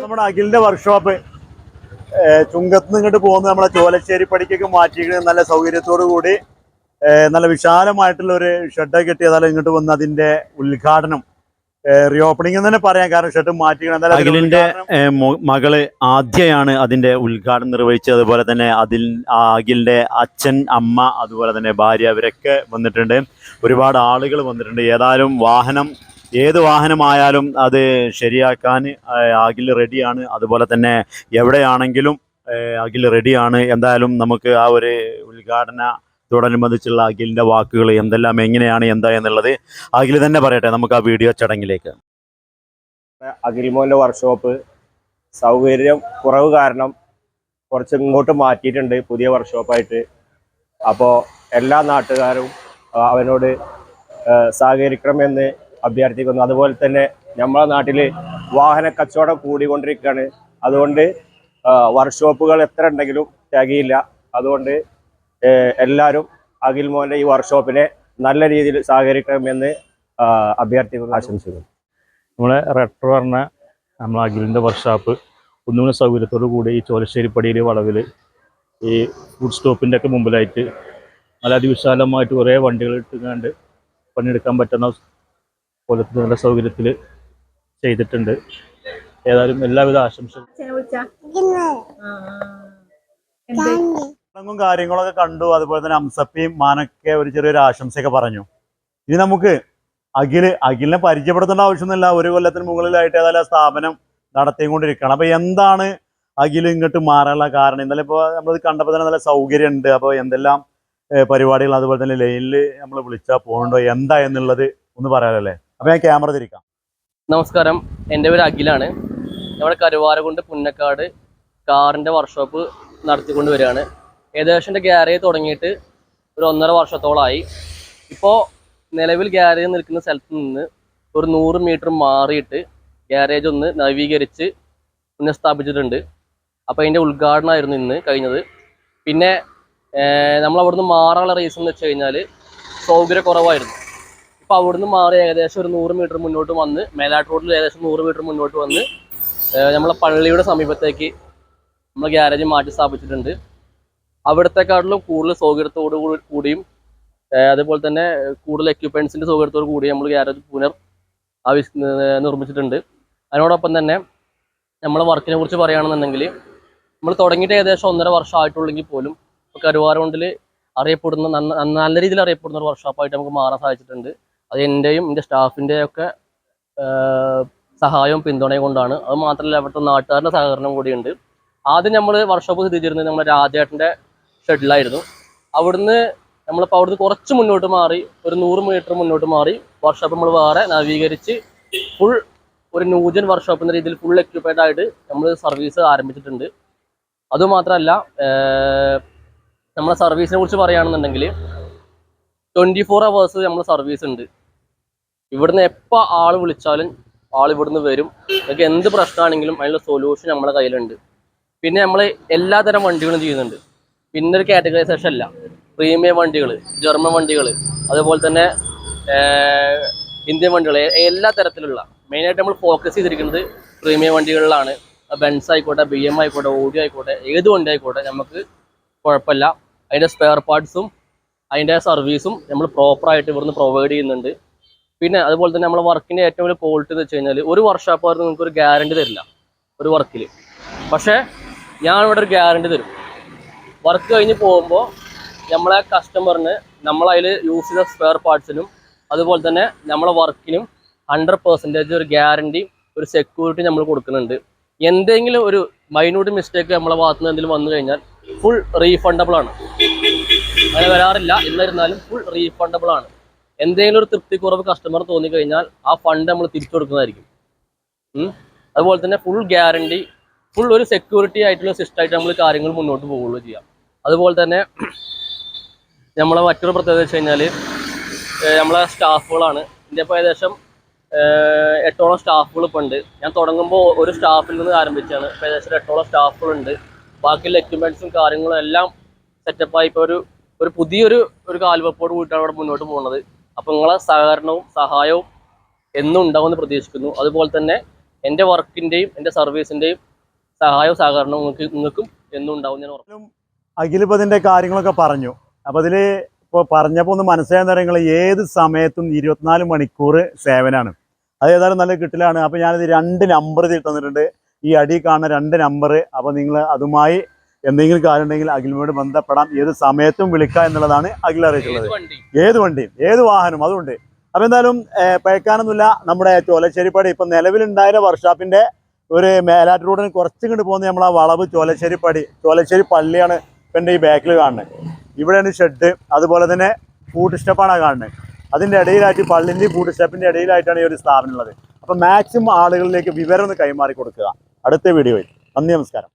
നമ്മുടെ അഖിലിന്റെ വർക്ക്ഷോപ്പ് ചുങ്കത്ത് നിന്ന് ഇങ്ങോട്ട് പോകുന്നത് നമ്മളെ ചോലശ്ശേരി പടിക്കൊക്കെ മാറ്റിയിട്ട് നല്ല സൗകര്യത്തോടു കൂടി നല്ല വിശാലമായിട്ടുള്ള ഒരു ഷെഡ് കെട്ടിയതാലും ഇങ്ങോട്ട് വന്ന് അതിന്റെ ഉദ്ഘാടനം റീഓപ്പണിംഗ് തന്നെ പറയാം. കാരണം ഷെഡ് മാറ്റി അഖിലിന്റെ മകൾ ആദ്യയാണ് അതിന്റെ ഉദ്ഘാടനം നിർവഹിച്ചത്. അതുപോലെ തന്നെ അതിൽ അഖിലിന്റെ അച്ഛൻ അമ്മ അതുപോലെ തന്നെ ഭാര്യ അവരൊക്കെ വന്നിട്ടുണ്ട്. ഒരുപാട് ആളുകൾ വന്നിട്ടുണ്ട്. ഏതായാലും വാഹനം ഏത് വാഹനമായാലും അത് ശരിയാക്കാൻ അഖിൽ റെഡിയാണ്. അതുപോലെ തന്നെ എവിടെയാണെങ്കിലും അഖിൽ റെഡിയാണ്. എന്തായാലും നമുക്ക് ആ ഒരു ഉദ്ഘാടനത്തോടനുബന്ധിച്ചുള്ള അഖിലിന്റെ വാക്കുകൾ എന്തെല്ലാം എങ്ങനെയാണ് എന്താ എന്നുള്ളത് അഖിൽ തന്നെ പറയട്ടെ. നമുക്ക് ആ വീഡിയോ ചടങ്ങിലേക്ക്. അഖിൽമോന്റെ വർക്ക്ഷോപ്പ് സൗകര്യം കുറവ് കാരണം കുറച്ച് ഇങ്ങോട്ട് മാറ്റിയിട്ടുണ്ട് പുതിയ വർക്ക്ഷോപ്പായിട്ട് അപ്പോൾ എല്ലാ നാട്ടുകാരും അവനോട് സഹകരിക്കണമെന്ന് അഭ്യർത്ഥിക്കുന്നു. അതുപോലെ തന്നെ നമ്മളെ നാട്ടിൽ വാഹന കച്ചവടം കൂടിക്കൊണ്ടിരിക്കുകയാണ്. അതുകൊണ്ട് വർക്ക്ഷോപ്പുകൾ എത്ര ഉണ്ടെങ്കിലും തികയില്ല. അതുകൊണ്ട് എല്ലാവരും അഖിൽ മോഹന്റെ ഈ വർക്ക്ഷോപ്പിനെ നല്ല രീതിയിൽ സഹകരിക്കണമെന്ന് അഭ്യർത്ഥിക്കുന്നു. ആശംസിക്കുന്നു. നമ്മളെ റെട്രോ പറഞ്ഞ നമ്മളെ അഖിലിന്റെ വർക്ക്ഷോപ്പ് ഒന്നുകൂടെ സൗകര്യത്തോടു കൂടി ഈ ചോലശ്ശേരിപ്പടിയിൽ വളവിൽ ഈ ഫുഡ് സ്റ്റോപ്പിന്റെ ഒക്കെ മുമ്പിലായിട്ട് നല്ല അതിവിശാലമായിട്ട് കുറേ വണ്ടികൾ ഇട്ടുകൊണ്ട് പണിയെടുക്കാൻ പറ്റുന്ന പോലത്തെ നല്ല സൗകര്യത്തിൽ ചെയ്തിട്ടുണ്ട്. ഏതായാലും എല്ലാവിധ ആശംസകളും. കാര്യങ്ങളൊക്കെ കണ്ടു. അതുപോലെ തന്നെ അംസപ്പിയും മാനൊക്കെ ഒരു ചെറിയൊരു ആശംസയൊക്കെ പറഞ്ഞു. ഇനി നമുക്ക് അഖിൽ അഖിലിനെ പരിചയപ്പെടുത്തേണ്ട ആവശ്യമൊന്നുമില്ല. ഒരു കൊല്ലത്തിന് മുകളിലായിട്ട് ഏതായാലും സ്ഥാപനം നടത്തിക്കൊണ്ടിരിക്കണം അപ്പൊ എന്താണ് അഖിൽ ഇങ്ങോട്ട് മാറാനുള്ള കാരണം? ഇന്നലെ ഇപ്പോൾ നമ്മളിത് കണ്ടപ്പോൾ തന്നെ നല്ല സൗകര്യം ഉണ്ട് അപ്പോൾ എന്തെല്ലാം പരിപാടികൾ? അതുപോലെ തന്നെ ലൈനിൽ നമ്മൾ വിളിച്ചാൽ പോകണ്ടോ? എന്താ എന്നുള്ളത് ഒന്ന് പറയാലല്ലേ അപ്പൊ ഞാൻ ക്യാമറ തിരിക്കാം. നമസ്കാരം. എന്റെ പേര് അഖിലാണ്. നമ്മുടെ കരുവാരകുണ്ട് പുന്നക്കാട് കാറിന്റെ വർക്ക്ഷോപ്പ് നടത്തിക്കൊണ്ട് വരികയാണ്. ഏകദേശം എന്റെ ഗ്യാരേജ് തുടങ്ങിയിട്ട് ഒരു ഒന്നര വർഷത്തോളമായി ഇപ്പോൾ നിലവിൽ ഗ്യാരേജ് നിൽക്കുന്ന സ്ഥലത്ത് നിന്ന് ഒരു നൂറ് മീറ്റർ മാറിയിട്ട് ഗ്യാരേജ് ഒന്ന് നവീകരിച്ച് പുനഃസ്ഥാപിച്ചിട്ടുണ്ട്. അപ്പോൾ അതിന്റെ ഉദ്ഘാടനമായിരുന്നു ഇന്ന് കഴിഞ്ഞത്. പിന്നെ നമ്മളവിടുന്ന് മാറാനുള്ള റീസൺ എന്ന് വെച്ച് കഴിഞ്ഞാൽ സൗകര്യക്കുറവായിരുന്നു ഇപ്പോൾ അവിടുന്ന് മാറി ഏകദേശം ഒരു നൂറ് മീറ്റർ മുന്നോട്ട് വന്ന് മേലാട്ട് റോഡിൽ ഏകദേശം നൂറ് മീറ്റർ മുന്നോട്ട് വന്ന് നമ്മളെ പള്ളിയുടെ സമീപത്തേക്ക് നമ്മൾ ഗ്യാരേജ് മാറ്റി സ്ഥാപിച്ചിട്ടുണ്ട്. അവിടത്തെക്കാട്ടിലും കൂടുതൽ സൗകര്യത്തോടു കൂടി കൂടിയും അതുപോലെ തന്നെ കൂടുതൽ എക്യുപ്മെൻസിന്റെ സൗകര്യത്തോടു കൂടി നമ്മൾ ഗ്യാരേജ് പുനർ നിർമ്മിച്ചിട്ടുണ്ട്. അതിനോടൊപ്പം തന്നെ നമ്മളെ വർക്കിനെ കുറിച്ച് പറയുകയാണെന്നുണ്ടെങ്കിൽ നമ്മൾ തുടങ്ങിയിട്ട് ഏകദേശം ഒന്നര വർഷം ആയിട്ടുള്ളെങ്കിൽ പോലും കരുവാറുകൊണ്ടിൽ അറിയപ്പെടുന്ന നല്ല രീതിയിൽ അറിയപ്പെടുന്ന ഒരു വർക്ക്ഷോപ്പായിട്ട് നമുക്ക് മാറാൻ സാധിച്ചിട്ടുണ്ട്. അത് എന്റെയും എന്റെ സ്റ്റാഫിന്റെയൊക്കെ സഹായവും പിന്തുണയും കൊണ്ടാണ്. അത് മാത്രമല്ല അവിടുത്തെ നാട്ടുകാരുടെ സഹകരണം കൂടിയുണ്ട്. ആദ്യം നമ്മൾ വർക്ക്ഷോപ്പ് സ്ഥിതിച്ചിരുന്നത് നമ്മുടെ രാജേട്ടന്റെ ഷെഡിലായിരുന്നു അവിടുന്ന് നമ്മളിപ്പോൾ അവിടുന്ന് കുറച്ച് മുന്നോട്ട് മാറി ഒരു നൂറ് മീറ്റർ മുന്നോട്ട് മാറി വർക്ക്ഷോപ്പ് നമ്മൾ വേറെ നവീകരിച്ച് ഫുൾ ഒരു ന്യൂജൻ വർക്ക്ഷോപ്പ് എന്ന രീതിയിൽ ഫുൾ എക്യുപ്പൈഡ് ആയിട്ട് നമ്മൾ സർവീസ് ആരംഭിച്ചിട്ടുണ്ട്. അതുമാത്രമല്ല നമ്മളെ സർവീസിനെ കുറിച്ച് പറയുകയാണെന്നുണ്ടെങ്കിൽ ട്വന്റി ഫോർ അവേഴ്സ് നമ്മൾ സർവീസ് ഉണ്ട്. ഇവിടുന്ന് എപ്പോൾ ആൾ വിളിച്ചാലും ആൾ ഇവിടുന്ന് വരും. നിങ്ങൾക്ക് എന്ത് പ്രശ്നമാണെങ്കിലും അതിനുള്ള സൊല്യൂഷൻ നമ്മുടെ കയ്യിലുണ്ട്. പിന്നെ നമ്മൾ എല്ലാതരം വണ്ടികളും ചെയ്യുന്നുണ്ട്. പിന്നെ ഒരു കാറ്റഗറൈസേഷൻ അല്ല. പ്രീമിയം വണ്ടികൾ ജർമ്മൻ വണ്ടികൾ അതുപോലെ തന്നെ ഇന്ത്യൻ വണ്ടികൾ എല്ലാ തരത്തിലുള്ള. മെയിനായിട്ട് നമ്മൾ ഫോക്കസ് ചെയ്തിരിക്കുന്നത് പ്രീമിയം വണ്ടികളിലാണ്. ബെൻസ് ആയിക്കോട്ടെ ബി എം ആയിക്കോട്ടെ ഓഡി ആയിക്കോട്ടെ ഏത് വണ്ടി ആയിക്കോട്ടെ നമുക്ക് കുഴപ്പമില്ല. അതിന്റെ സ്പെയർ പാർട്സും അതിന്റെ സർവീസും നമ്മൾ പ്രോപ്പറായിട്ട് ഇവിടുന്ന് പ്രൊവൈഡ് ചെയ്യുന്നുണ്ട്. പിന്നെ അതുപോലെ തന്നെ നമ്മളെ വർക്കിന്റെ ഏറ്റവും വലിയ ക്വാളിറ്റി എന്ന് വെച്ച് കഴിഞ്ഞാൽ ഒരു വർഷാപ്പ് നിങ്ങൾക്ക് ഒരു ഗ്യാരണ്ടി തരില്ല ഒരു വർക്കിൽ പക്ഷേ ഞാൻ ഇവിടെ ഒരു ഗ്യാരണ്ടി തരും. വർക്ക് കഴിഞ്ഞ് പോകുമ്പോൾ നമ്മളെ കസ്റ്റമറിന് നമ്മളതിൽ യൂസ് ചെയ്ത സ്പെയർ പാർട്സിനും അതുപോലെ തന്നെ നമ്മളെ വർക്കിനും ഹൺഡ്രഡ് പെർസെന്റേജ് ഒരു ഗ്യാരണ്ടി ഒരു സെക്യൂരിറ്റി നമ്മൾ കൊടുക്കുന്നുണ്ട്. എന്തെങ്കിലും ഒരു മൈന്യൂട്ട് മിസ്റ്റേക്ക് നമ്മളെ ഭാഗത്ത് നിന്ന് എന്തെങ്കിലും വന്നു കഴിഞ്ഞാൽ ഫുൾ റീഫണ്ടബിൾ ആണ്. അങ്ങനെ വരാറില്ല. എന്നിരുന്നാലും ഫുൾ റീഫണ്ടബിൾ ആണ്. എന്തെങ്കിലും ഒരു തൃപ്തിക്കുറവ് കസ്റ്റമർ തോന്നി കഴിഞ്ഞാൽ ആ ഫണ്ട് നമ്മൾ തിരിച്ചു കൊടുക്കുന്നതായിരിക്കും. അതുപോലെ തന്നെ ഫുൾ ഗ്യാരണ്ടി ഫുൾ ഒരു സെക്യൂരിറ്റി ആയിട്ടുള്ള സിസ്റ്റം ആയിട്ട് നമ്മൾ കാര്യങ്ങൾ മുന്നോട്ട് പോവുകയുള്ളൂ ചെയ്യാം. അതുപോലെ തന്നെ നമ്മളെ മറ്റൊരു പ്രത്യേകത വെച്ച് കഴിഞ്ഞാൽ നമ്മളെ സ്റ്റാഫുകളാണ്. ഇതിന്റെ ഇപ്പോൾ ഏകദേശം എട്ടോളം സ്റ്റാഫുകൾ ഇപ്പോൾ ഉണ്ട്. ഞാൻ തുടങ്ങുമ്പോൾ ഒരു സ്റ്റാഫിൽ നിന്ന് ആരംഭിച്ചാണ്. ഇപ്പോൾ ഏകദേശം എട്ടോളം സ്റ്റാഫുകളുണ്ട് ബാക്കിയുള്ള എക്യുപ്മെന്റ്സും കാര്യങ്ങളും എല്ലാം സെറ്റപ്പായി ഇപ്പോൾ ഒരു ഒരു പുതിയൊരു ഒരു കാൽവെപ്പോട് കൂടിയിട്ടാണ് അവിടെ മുന്നോട്ട് പോകുന്നത്. അപ്പോൾ നിങ്ങളെ സഹകരണവും സഹായവും എന്നും ഉണ്ടാവുമെന്ന് പ്രതീക്ഷിക്കുന്നു. അതുപോലെ തന്നെ എന്റെ വർക്കിന്റെയും എന്റെ സർവീസിന്റെയും സഹായവും സഹകരണവും നിങ്ങൾക്ക് നിങ്ങൾക്കും എന്നും ഉണ്ടാവും ഞാൻ ഉറപ്പും അഖിലിപ്പോൾ കാര്യങ്ങളൊക്കെ പറഞ്ഞു. അപ്പോൾ അതിൽ ഇപ്പോൾ പറഞ്ഞപ്പോൾ ഒന്ന് മനസ്സിലായ നിങ്ങൾ ഏത് സമയത്തും ഇരുപത്തിനാല് മണിക്കൂർ സേവനമാണ് അത് ഏതായാലും നല്ല കിട്ടലാണ്. അപ്പോൾ ഞാനിത് രണ്ട് നമ്പർ തന്നിട്ടുണ്ട്. ഈ അടി കാണുന്ന രണ്ട് നമ്പർ അപ്പോൾ നിങ്ങൾ അതുമായി എന്തെങ്കിലും കാര്യം ഉണ്ടെങ്കിൽ അഖിലിനോട് ബന്ധപ്പെടാം. ഏത് സമയത്തും വിളിക്കാം എന്നുള്ളതാണ് അഖിൽ അറിയിച്ചിട്ടുള്ളത്. ഏത് വണ്ടി ഏത് വണ്ടിയും. ഏത് വാഹനം അതുകൊണ്ട്. അപ്പോൾ എന്തായാലും പഴക്കാനൊന്നുമില്ല. നമ്മുടെ ചോലശ്ശേരിപ്പടി ഇപ്പം നിലവിലുണ്ടായ വർക്ക്ഷോപ്പിന്റെ ഒരു മേലാറ്റ് റോഡിന് കുറച്ചും കണ്ട് പോകുന്ന നമ്മൾ ആ വളവ് ചോലശ്ശേരിപ്പടി ചോലശ്ശേരി പള്ളിയാണ് ഇപ്പം എന്റെ ഈ ബാക്കിൽ കാണുന്നത്. ഇവിടെയാണ് ഷെഡ് അതുപോലെ തന്നെ ഫുഡ് സ്റ്റെപ്പാണ് കാണുന്നത്. അതിന്റെ ഇടയിലായിട്ട് പള്ളിന്റെയും ഫുഡ് സ്റ്റെപ്പിന്റെ ഇടയിലായിട്ടാണ് ഈ ഒരു സ്ഥാപനം ഉള്ളത്. അപ്പം മാക്സിമം ആളുകളിലേക്ക് വിവരം ഒന്ന് കൈമാറി കൊടുക്കുക. അടുത്ത വീഡിയോയിൽ നന്ദി നമസ്കാരം.